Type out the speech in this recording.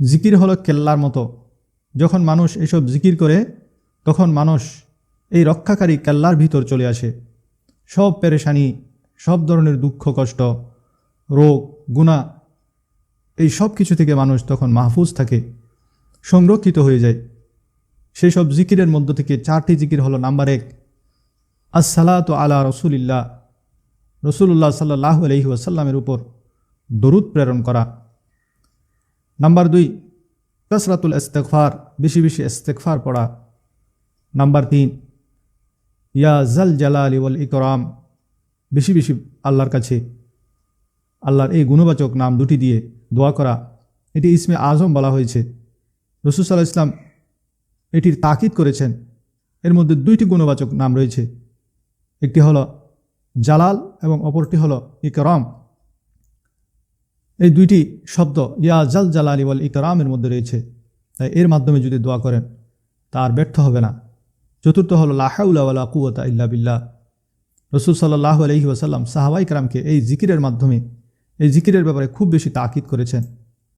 জিকির হলো কেল্লার মতো। যখন মানুষ এসব জিকির করে, তখন মানুষ এই রক্ষাকারী কেল্লার ভিতর চলে আসে। সব পেরেশানি, সব ধরনের দুঃখ, কষ্ট, রোগ, গুণা, এই সব কিছু থেকে মানুষ তখন মাহফুজ থাকে, সংরক্ষিত হয়ে যায়। সেই সব জিকিরের মধ্য থেকে চারটি জিকির হলো নাম্বার এক, আসসালাত আলা রসুলিল্লাহ রসুল্লাহ সাল্লাহ আলহি ওয়াসাল্লামের উপর দরুদ প্রেরণ করা। নাম্বার দুই কসরাতুল ইস্তেকফার বেশি বেশি ইস্তেকফার পড়া। নাম্বার তিন ইয়া জাল জালাল ওয়াল ইকরাম বেশি বেশি আল্লাহর কাছে, আল্লাহর এই গুণবাচক নাম দুটি দিয়ে দোয়া করা। এটি ইসমে আজম বলা হয়েছে। রসুল সাল্লাহ ইসলাম এটির তাকিদ করেছেন। এর মধ্যে দুইটি গুণবাচক নাম রয়েছে। একটি হলো জালাল এবং অপরটি হলো ইকরাম। এই দুইটি শব্দ, ইয়া জাল আলী ওয়াল ইকরামের মধ্যে রয়েছে। তাই এর মাধ্যমে যদি দোয়া করেন তার ব্যর্থ হবে না। চতুর্থ হলো লাহাউলা কুয়তা ইল্লা বিল্লা রসুল সাল্লাহ আলহি ওসাল্লাম সাহাবাই কারামকে এই জিকিরের মাধ্যমে, এই জিকিরের ব্যাপারে খুব বেশি তাকিদ করেছেন।